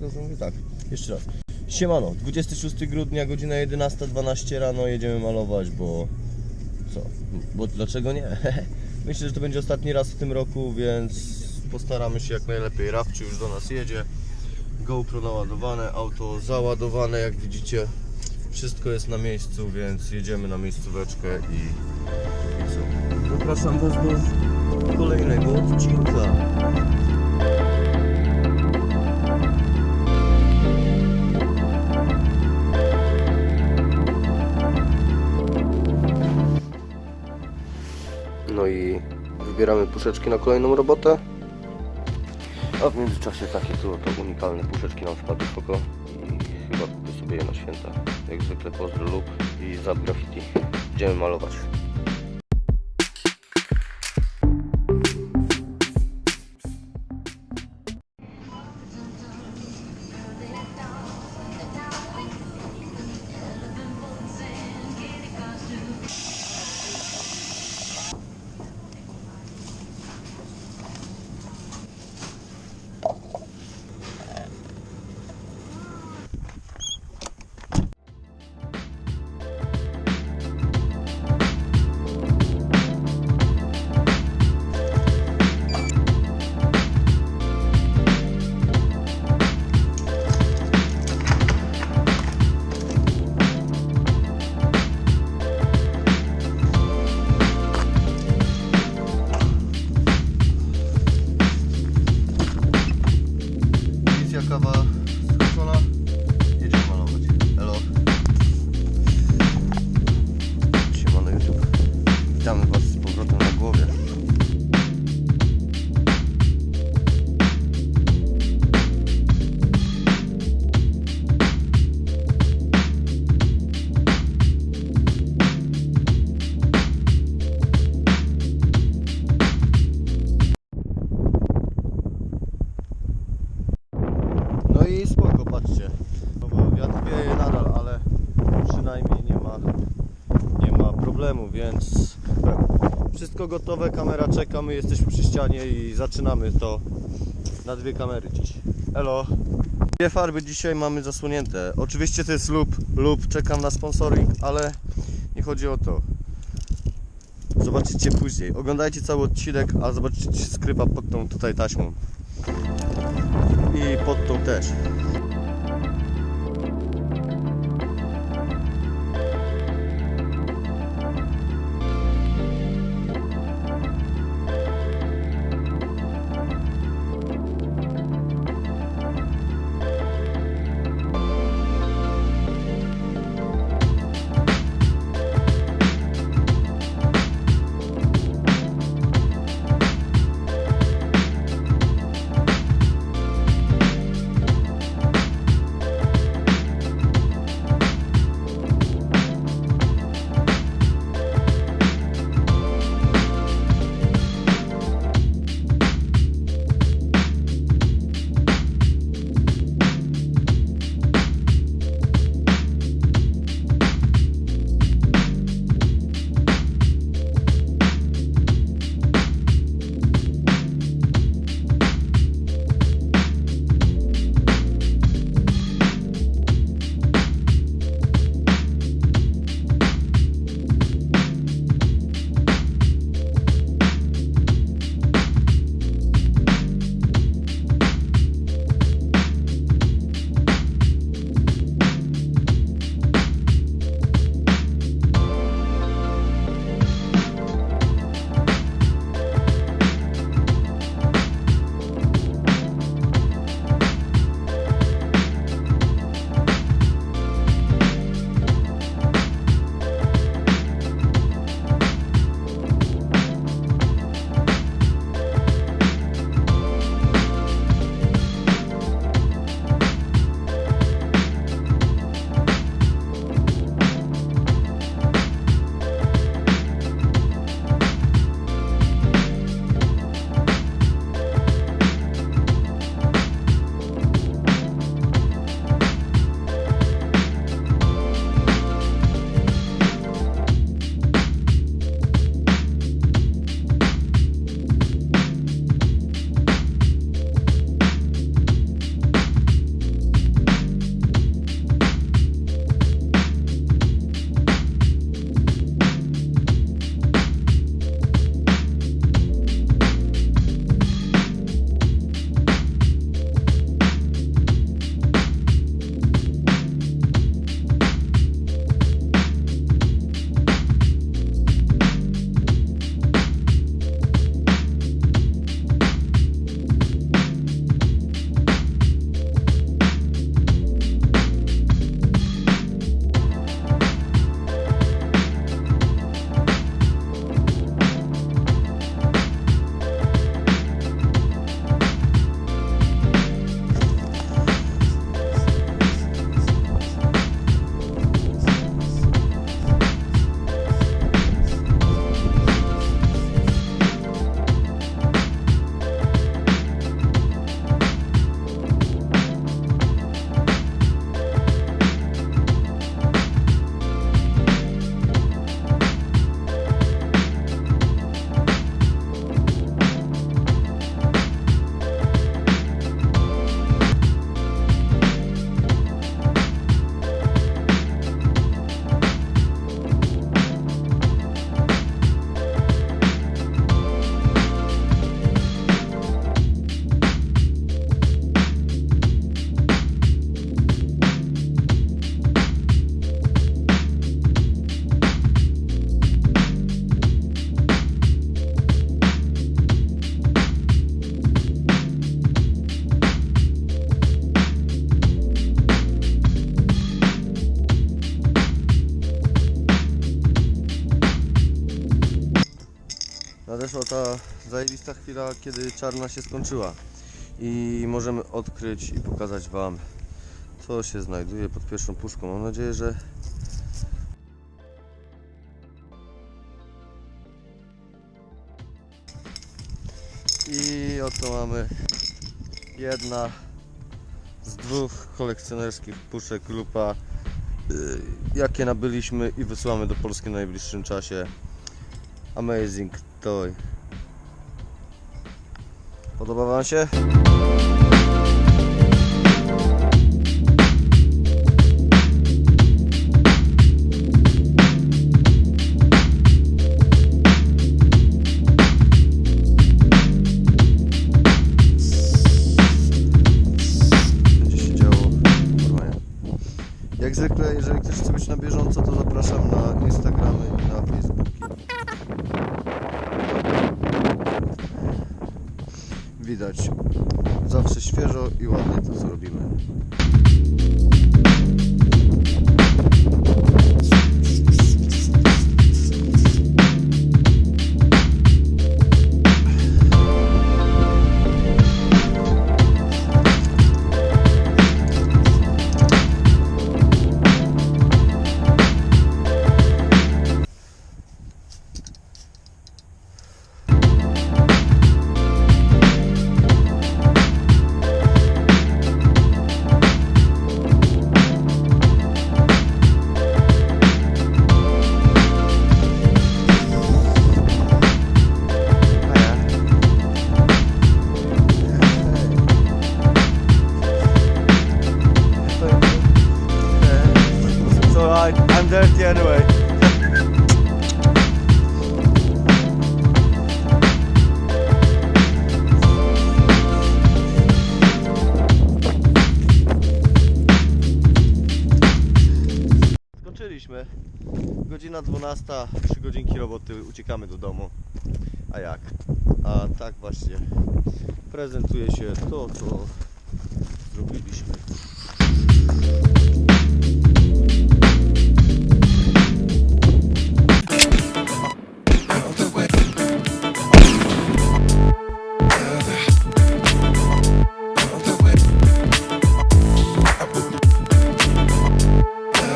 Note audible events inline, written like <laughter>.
Rozumiem, tak. Jeszcze raz. Siemano, 26 grudnia, godzina 11.12 rano jedziemy malować, bo... Co? Bo dlaczego nie? <laughs> Myślę, że to będzie ostatni raz w tym roku, więc postaramy się jak najlepiej. Rafci już do nas jedzie. GoPro naładowane, auto załadowane, jak widzicie. Wszystko jest na miejscu, więc jedziemy na miejscóweczkę i... i co? Zapraszam Was do kolejnego odcinka. I wybieramy puszeczki na kolejną robotę. A w międzyczasie takie tu to unikalne puszeczki nam wpadły w oko i chyba kupię sobie je na święta. Jak zwykle pozdro lub i zap graffiti. Idziemy malować. Wszystko gotowe, kamera czeka, my jesteśmy przy ścianie i zaczynamy to na dwie kamery dziś. Elo. Dwie farby dzisiaj mamy zasłonięte. Oczywiście to jest lub, lub czekam na sponsoring, ale nie chodzi o to. Zobaczycie później. Oglądajcie cały odcinek, a zobaczycie skrypa pod tą tutaj taśmą i pod tą też. Nadeszła ta zajebista chwila, kiedy czarna się skończyła. I możemy odkryć i pokazać Wam, co się znajduje pod pierwszą puszką. Mam nadzieję, że I oto mamy jedna z dwóch kolekcjonerskich puszek lupa, y, jakie nabyliśmy i wysłamy do Polski w najbliższym czasie. Amazing toy. Podoba Wam się? Jak zwykle, jeżeli ktoś chce być na bieżąco, to zapraszam na Instagramy i na Facebooki. Widać. Zawsze świeżo i ładnie to co Godzina 12, 3 godzinki roboty, uciekamy do domu. A jak? A tak właśnie prezentuje się to, co zrobiliśmy.